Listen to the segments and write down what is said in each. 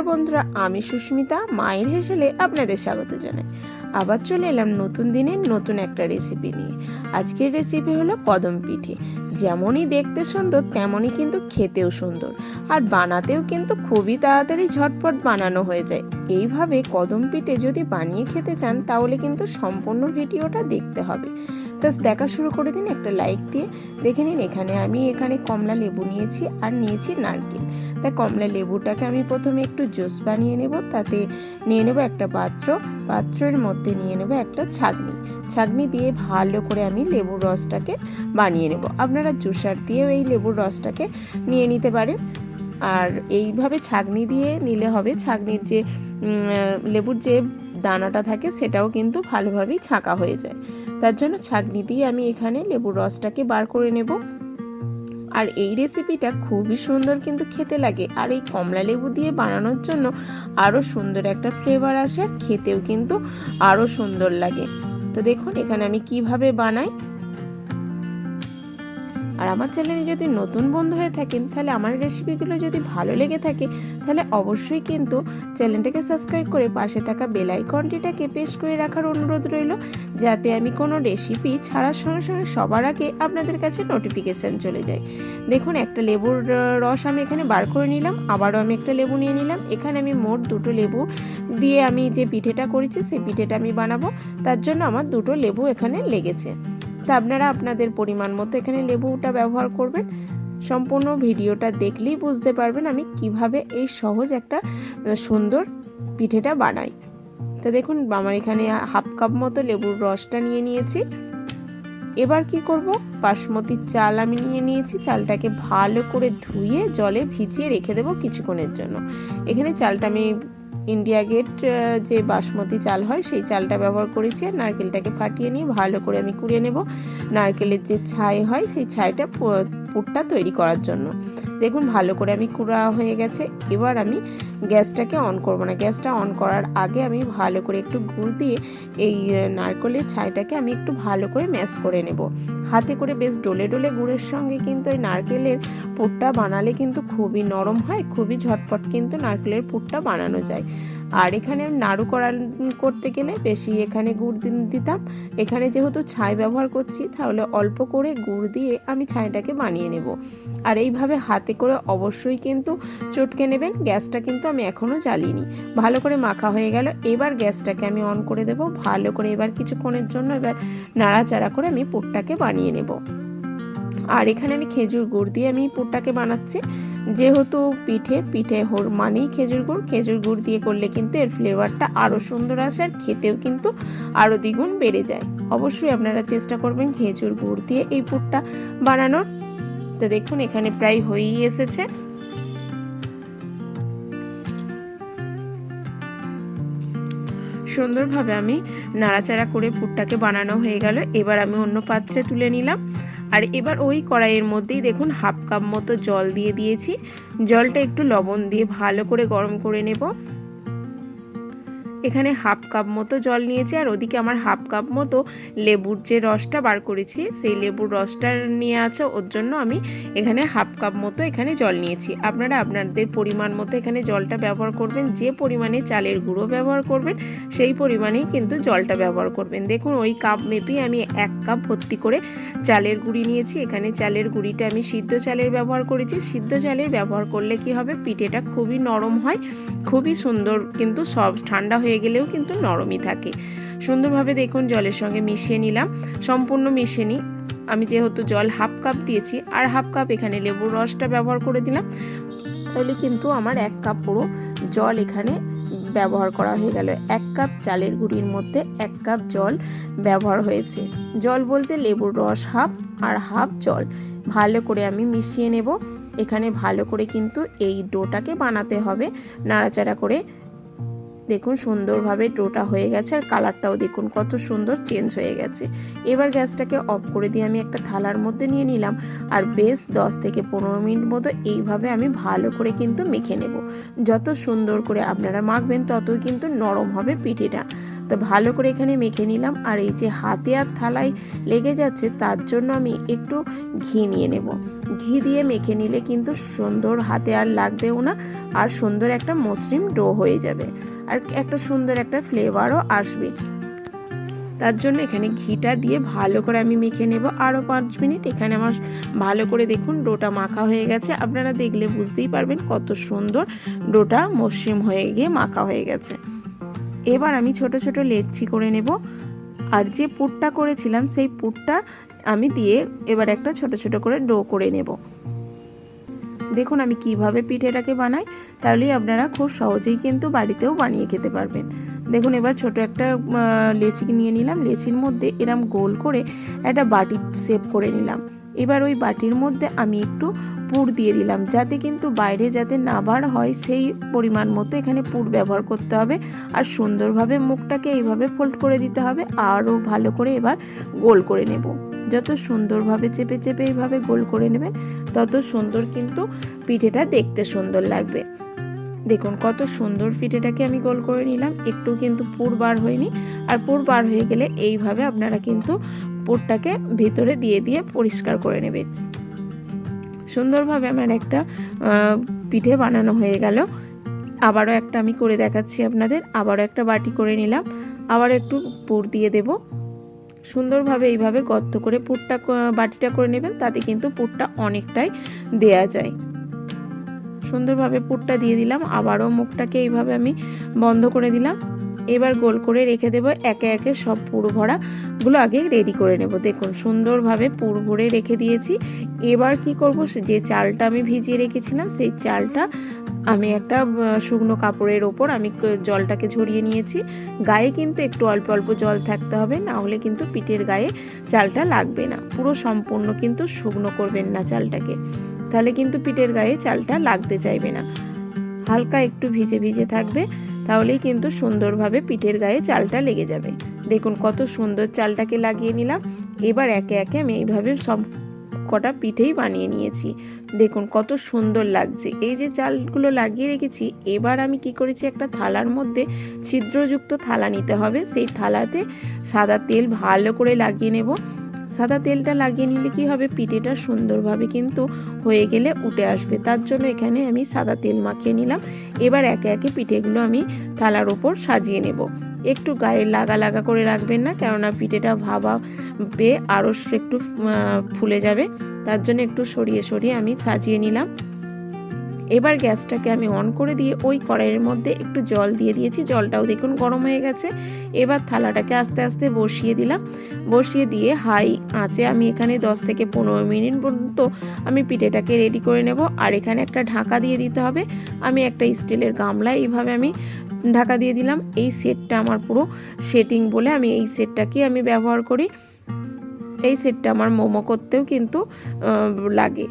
নমস্কার বন্ধুরা, আমি সুস্মিতা, মায়ের হেসেলে আপনাদের স্বাগত জানাই। আবার চলে এলাম নতুন দিনের নতুন একটা রেসিপি নিয়ে। আজকের রেসিপি হলো কদম পিঠে। যেমনই দেখতে সুন্দর, তেমনই কিন্তু খেতেও সুন্দর। আর বানাতেও কিন্তু খুবই তাড়াতাড়ি ঝটপট বানানো হয়ে যায়। এইভাবে কদম পিঠে যদি বানিয়ে খেতে চান, তাহলে কিন্তু সম্পূর্ণ ভিডিওটা দেখতে হবে। তো দেখা শুরু করে দিন, একটা লাইক দিয়ে দেখে নিন এখানে আমি এখানে কমলা লেবু নিয়েছি আর নিয়েছি নারকেল। তাই কমলা লেবুটাকে আমি প্রথমে একটু জুস বানিয়ে নেব, তাতে নিয়ে নেব একটা পাত্র, পাত্রের মধ্যে নিয়ে নেব একটা ছাগনি ছাগনি দিয়ে ভালো করে আমি লেবুর রসটাকে বানিয়ে নেব। আপনারা জুসার দিয়েও এই লেবুর রসটাকে নিয়ে নিতে পারেন। আর এইভাবে ছাগনি দিয়ে নিলে হবে ছাগনির যে লেবুর যে দানাটা থাকে সেটাও কিন্তু ভালোভাবেই ছাঁকা হয়ে যায়। তার জন্য ছাঁকনি দিয়ে আমি এখানে লেবুর রসটাকে বার করে নেব। আর এই রেসিপিটা খুবই সুন্দর কিন্তু খেতে লাগে। আর এই কমলা লেবু দিয়ে বানানোর জন্য আরও সুন্দর একটা ফ্লেভার আসে আর খেতেও কিন্তু আরও সুন্দর লাগে। তো দেখুন, এখানে আমি কীভাবে বানাই। আর আমার চ্যানেলে যদি নতুন বন্ধু হয়ে থাকেন, তাহলে আমার রেসিপিগুলো যদি ভালো লেগে থাকে, তাহলে অবশ্যই কিন্তু চ্যানেলটাকে সাবস্ক্রাইব করে পাশে থাকা বেল আইকনটিটাকে পেশ করে রাখার অনুরোধ রইল, যাতে আমি কোনো রেসিপি ছাড়ার সঙ্গে সঙ্গে সবার আগে আপনাদের কাছে নোটিফিকেশান চলে যায়। দেখুন, একটা লেবুর রস আমি এখানে বার করে নিলাম, আবারও আমি একটা লেবু নিয়ে নিলাম, এখানে আমি মোট দুটো লেবু দিয়ে আমি যে পিঠেটা করেছি, সেই পিঠেটা আমি বানাবো, তার জন্য আমার দুটো লেবু এখানে লেগেছে। তা আপনারা আপনাদের পরিমাণ মতো এখানে লেবুটা ব্যবহার করবেন। সম্পূর্ণ ভিডিওটা দেখলেই বুঝতে পারবেন আমি কীভাবে এই সহজ একটা সুন্দর পিঠেটা বানাই। তা দেখুন, আমার এখানে হাফ কাপ মতো লেবুর রসটা নিয়ে নিয়েছি। এবার কি করব? বাসমতির চাল আমি নিয়ে নিয়েছি। চালটাকে ভালো করে ধুয়ে জলে ভিজিয়ে রেখে দেবো কিছুক্ষণের জন্য। এখানে চালটা আমি ইন্ডিয়া গেট যে বাসমতি চাল হয়, সেই চালটা ব্যবহার করেছি আর নারকেলটাকে ফাটিয়ে নিয়ে ভালো করে আমি কুড়িয়ে নেব। নারকেলের যে ছাই হয়, সেই ছাইটা পুরটা তৈরি করার জন্য। দেখুন, ভালো করে আমি কুড়া হয়ে গেছে। এবার আমি গ্যাসটাকে অন করব না। গ্যাসটা অন করার আগে আমি ভালো করে একটু গুড় দিয়ে এই নারকেলের ছাইটাকে আমি একটু ভালো করে ম্যাশ করে নেব। হাতে করে বেশ ডলে ডলে গুড়ের সঙ্গে কিন্তু এই নারকেলের পুরটা বানালে কিন্তু খুবই নরম হয়, খুবই ঝটপট কিন্তু নারকেলের পুরটা বানানো যায়। আর এখানে নাড়ু করা করতে গেলে বেশি এখানে গুড় দিতাম। এখানে যেহেতু ছাই ব্যবহার করছি, তাহলে অল্প করে গুড় দিয়ে আমি ছাইটাকে বানিয়ে নেব। আর এইভাবে হাতে করে অবশ্যই কিন্তু চটকে নেবেন। গ্যাসটা কিন্তু আমি এখনও জ্বালিনি। ভালো করে মাখা হয়ে গেল। এবার গ্যাসটাকে আমি অন করে দেব। ভালো করে এবার কিছুক্ষণের জন্য এবার নাড়াচাড়া করে আমি পুরটাকে বানিয়ে নেব। আর এখানে আমি খেজুর গুড় দিয়ে আমি পুরটাকে বানাচ্ছি। যেহেতু পিঠে পিঠে হোর মানেই খেজুর গুড়। খেজুর গুড় দিয়ে করলে কিন্তু এর ফ্লেভারটা আরও সুন্দর আসে আর খেতেও কিন্তু আরও দ্বিগুণ বেড়ে যায়। অবশ্যই আপনারা চেষ্টা করবেন খেজুর গুড় দিয়ে এই পুরটা বানানোর। তো দেখুন, এখানে প্রায় হয়েই এসেছে। সুন্দরভাবে আমি নাড়াচাড়া করে পুরটাকে বানানো হয়ে গেল। এবার আমি অন্য পাত্রে তুলে নিলাম। আর এবার ওই কড়াইয়ের মধ্যেই দেখুন হাফ কাপ মতো জল দিয়ে দিয়েছি। জলটা একটু লবণ দিয়ে ভালো করে গরম করে নেব। এখানে হাফ কাপ মতো জল নিয়েছি আর ওদিকে আমার হাফ কাপ মতো লেবুর যে রসটা বার করেছি, সেই লেবুর রসটা নিয়ে আছে, ওর জন্য আমি এখানে হাফ কাপ মতো এখানে জল নিয়েছি। আপনারা আপনাদের পরিমাণ মতো এখানে জলটা ব্যবহার করবেন, যে পরিমাণে চালের গুঁড়ো ব্যবহার করবেন, সেই পরিমাণেই কিন্তু জলটা ব্যবহার করবেন। দেখুন, ওই কাপ মেপেই আমি এক কাপ ভর্তি করে চালের গুঁড়ি নিয়েছি। এখানে চালের গুঁড়িটা আমি সিদ্ধ চালের ব্যবহার করেছি। সিদ্ধ চালের ব্যবহার করলে কি হবে? পিঠেটা খুবই নরম হয়, খুবই সুন্দর কিন্তু সব ঠান্ডা হয়ে হয়ে গেলেও কিন্তু নরমই থাকে। সুন্দরভাবে দেখুন জলের সঙ্গে মিশিয়ে নিলাম। সম্পূর্ণ মিশিয়ে নিই আমি যেহেতু জল হাফ কাপ দিয়েছি, আর হাফ কাপ এখানে লেবুর রসটা ব্যবহার করে দিলাম। তাহলে কিন্তু আমার এক কাপ পুরো জল এখানে ব্যবহার করা হয়ে গেল। এক কাপ চালের গুঁড়ির মধ্যে এক কাপ জল ব্যবহার হয়েছে। জল বলতে লেবুর রস হাফ আর হাফ জল। ভালো করে আমি মিশিয়ে নেব। এখানে ভালো করে কিন্তু এই ডোটাকে বানাতে হবে। নাড়াচাড়া করে দেখুন সুন্দরভাবে টোটা হয়ে গেছে আর কালারটাও দেখুন কত সুন্দর চেঞ্জ হয়ে গেছে। এবার গ্যাসটাকে অফ করে দিয়ে আমি একটা থালার মধ্যে নিয়ে নিলাম আর বেশ দশ থেকে পনেরো মিনিট মতো এইভাবে আমি ভালো করে কিন্তু মেখে নেব। যত সুন্দর করে আপনারা মাখবেন ততই কিন্তু নরম হবে পিঠেটা। তো ভালো করে এখানে মেখে নিলাম। আর এই যে হাতে আর থালায় লেগে যাচ্ছে, তার জন্য আমি একটু ঘি নিয়ে নেব। ঘি দিয়ে মেখে নিলে কিন্তু সুন্দর হাতে আর লাগবেও না, আর সুন্দর একটা মসৃণ ডো হয়ে যাবে। আর একটা সুন্দর একটা ফ্লেভারও আসবে। তার জন্য এখানে ঘিটা দিয়ে ভালো করে আমি মেখে নেব আরও পাঁচ মিনিট। এখানে আমার ভালো করে দেখুন ডোটা মাখা হয়ে গেছে। আপনারা দেখলে বুঝতেই পারবেন কত সুন্দর ডোটা মসৃণ হয়ে গিয়ে মাখা হয়ে গেছে। এবার আমি ছোট ছোট লেচি করে নেব। আর যে পুরটা করেছিলাম, সেই পুরটা আমি দিয়ে এবার একটা ছোট ছোট করে ডো করে নেব। দেখুন আমি কীভাবে পিঠেটাকে বানাই, তাহলেই আপনারা খুব সহজেই কিন্তু বাড়িতেও বানিয়ে খেতে পারবেন। দেখুন এবার ছোট একটা লেচি নিয়ে নিলাম। লেচির মধ্যে এরম গোল করে একটা বাটি সেভ করে নিলাম। এবার ওই বাটির মধ্যে আমি একটু পুর দিয়ে দিলাম। যাতে কিন্তু বাইরে যাতে না বার হয়, সেই পরিমাণ মতো এখানে পুর ব্যবহার করতে হবে। আর সুন্দরভাবে মুখটাকে এইভাবে ফোল্ড করে দিতে হবে। আরও ভালো করে এবার গোল করে নেব। যত সুন্দরভাবে চেপে চেপে এইভাবে গোল করে নেবেন, তত সুন্দর কিন্তু পিঠেটা দেখতে সুন্দর লাগবে। দেখুন, কত সুন্দর পিঠেটাকে আমি গোল করে নিলাম। একটু কিন্তু পুর বার হয়নি। আর পুর বার হয়ে গেলে এইভাবে আপনারা কিন্তু পুরটাকে ভেতরে দিয়ে দিয়ে পরিষ্কার করে নেবেন। সুন্দরভাবে আমার একটা পিঠে বানানো হয়ে গেল। আবারও একটা আমি করে দেখাচ্ছি আপনাদের, আবারও একটা বাটি করে নিলাম। আবার একটু পুর দিয়ে দেব। সুন্দরভাবে এইভাবে গর্ত করে পুরটা বাটিটা করে নেবেন, তাতে কিন্তু পুরটা অনেকটাই দেয়া যায়। সুন্দরভাবে পুরটা দিয়ে দিলাম। আবারও মুখটাকে এইভাবে আমি বন্ধ করে দিলাম। এবার গোল করে রেখে দেব একে একে সব পুর ভরাগুলো আগে রেডি করে নেব। দেখুন, সুন্দরভাবে পুর ভরে রেখে দিয়েছি। এবার কি করব? যে চালটা আমি ভিজিয়ে রেখেছিলাম, সেই চালটা আমি একটা শুকনো কাপড়ের ওপর আমি জলটাকে ঝরিয়ে নিয়েছি। গায়ে কিন্তু একটু অল্প অল্প জল থাকতে হবে, না হলে কিন্তু পিঠের গায়ে চালটা লাগবে না। পুরো সম্পূর্ণ কিন্তু শুকনো করবেন না চালটাকে। তাহলে কিন্তু পিঠের গায়ে চালটা লাগতে চাইবে না। হালকা একটু ভিজে ভিজে থাকবে। তাহলেই কিন্তু সুন্দরভাবে পিঠের গায়ে চালটা লেগে যাবে। দেখুন কত সুন্দর চালটাকে লাগিয়ে নিলাম। এবার একে একে আমি এইভাবে সব কটা পিঠেই বানিয়ে নিয়েছি। দেখুন কত সুন্দর লাগছে। এই যে চালগুলো লাগিয়ে রেখেছি, এবার আমি কি করেছি, একটা থালার মধ্যে ছিদ্রযুক্ত থালা নিতে হবে। সেই থালাতে সাদা তেল ভালো করে লাগিয়ে নেব। সাদা তেলটা লাগিয়ে নিলে কি হবে? পিঠেটা সুন্দরভাবে কিন্তু হয়ে গেলে উঠে আসবে। তার জন্য এখানে আমি সাদা তেল মাখিয়ে নিলাম। এবার একে একে পিঠেগুলো আমি থালার ওপর সাজিয়ে নেব। একটু গায়ে লাগা লাগা করে রাখবেন না, কেননা পিঠেটা ভাবা পেয়ে আরও একটু ফুলে যাবে। তার জন্য একটু সরিয়ে সরিয়ে আমি সাজিয়ে নিলাম। এবার গ্যাসটাকে আমি অন করে দিয়ে ওই কড়াইয়ের মধ্যে একটু জল দিয়ে দিয়েছি। জলটাও দেখুন গরম হয়ে গেছে। এবার থালাটাকে আস্তে আস্তে বসিয়ে দিলাম। বসিয়ে দিয়ে হাই আঁচে আমি এখানে 10 থেকে পনেরো মিনিট পর্যন্ত আমি পিঠেটাকে রেডি করে নেব। আর এখানে একটা ঢাকা দিয়ে দিতে হবে। আমি একটা স্টিলের গামলা এইভাবে আমি ঢাকা দিয়ে দিলাম। এই সেটটা আমার পুরো সেটিং বলে আমি এই সেটটাকে আমি ব্যবহার করি। এই সেটটা আমার মোমো করতেও কিন্তু লাগে।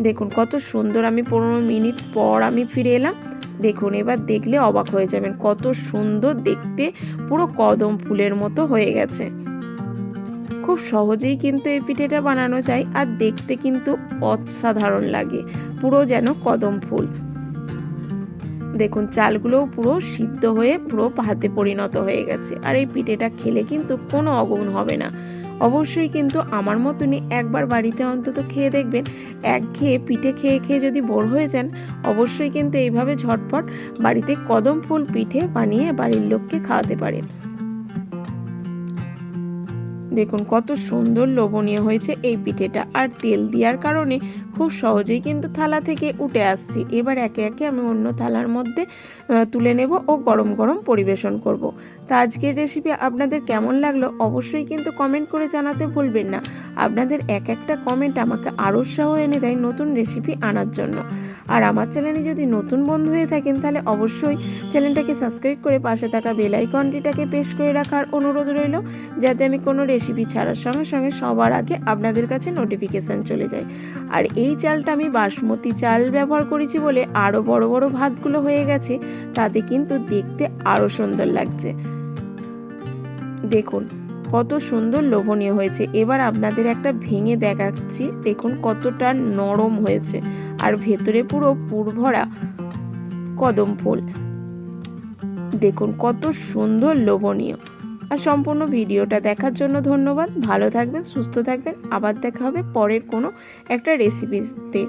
দেখুন, কত সুন্দর আমি পনেরো মিনিট পর আমি ফিরে এলাম। দেখুন, এবার দেখলে অবাক হয়ে যাবেন, কত সুন্দর দেখতে, পুরো কদম ফুলের মতো হয়ে গেছে। খুব সহজেই কিন্তু এই পিঠেটা বানানো যায় আর দেখতে কিন্তু অসাধারণ লাগে, পুরো যেন কদম ফুল। দেখুন, চালগুলোও পুরো সিদ্ধ হয়ে পুরো হাতে পরিণত হয়ে গেছে, আর এই পিঠেটা খেলে কিন্তু কোনো অগুণ হবে না। অবশ্যই কিন্তু আমার মতনই একবার বাড়িতে অন্তত খেয়ে দেখবেন, এক খেয়ে পিঠে খেয়ে খেয়ে যদি বোর হয়ে যান, অবশ্যই কিন্তু এইভাবে ঝটপট বাড়িতে কদম ফুল পিঠে বানিয়ে বাড়ির লোককে খাওয়াতে পারেন। দেখুন কত সুন্দর লোভনীয় হয়েছে এই পিঠেটা। আর তেল দেওয়ার কারণে খুব সহজেই কিন্তু থালা থেকে উঠে আসছি। এবার একে একে আমি অন্য থালার মধ্যে তুলে নেব ও গরম গরম পরিবেশন করব। তা আজকের রেসিপি আপনাদের কেমন লাগল অবশ্যই কিন্তু কমেন্ট করে জানাতে ভুলবেন না। আপনাদের এক একটা কমেন্ট আমাকে আরও উৎসাহ এনে দেয় নতুন রেসিপি আনার জন্য। আর আমার চ্যানেলে যদি নতুন বন্ধু হয়ে থাকেন, তাহলে অবশ্যই চ্যানেলটাকে সাবস্ক্রাইব করে পাশে থাকা বেলাইকনটিটাকে পেশ করে রাখার অনুরোধ রইল, যাতে আমি কোনো রেসিপি ছাড়ার সঙ্গে সঙ্গে সবার আগে আপনাদের কাছে নোটিফিকেশান চলে যায়। আর এই চালটা আমি বাসমতি চাল ব্যবহার করেছি বলে আরও বড় বড় ভাতগুলো হয়ে গেছে, তাতে কিন্তু দেখতে আরও সুন্দর লাগছে। দেখুন কত সুন্দর লোভনীয় হয়েছে। এবার আপনাদের একটা ভেঙে দেখাচ্ছি। দেখুন কতটা নরম হয়েছে। আর ভেতরে পুরো পুর ভরা কদম ফুল। দেখুন কত সুন্দর লোভনীয়। আর সম্পূর্ণ ভিডিওটা দেখার জন্য ধন্যবাদ। ভালো থাকবেন, সুস্থ থাকবেন। আবার দেখা হবে পরের কোনো একটা রেসিপিতে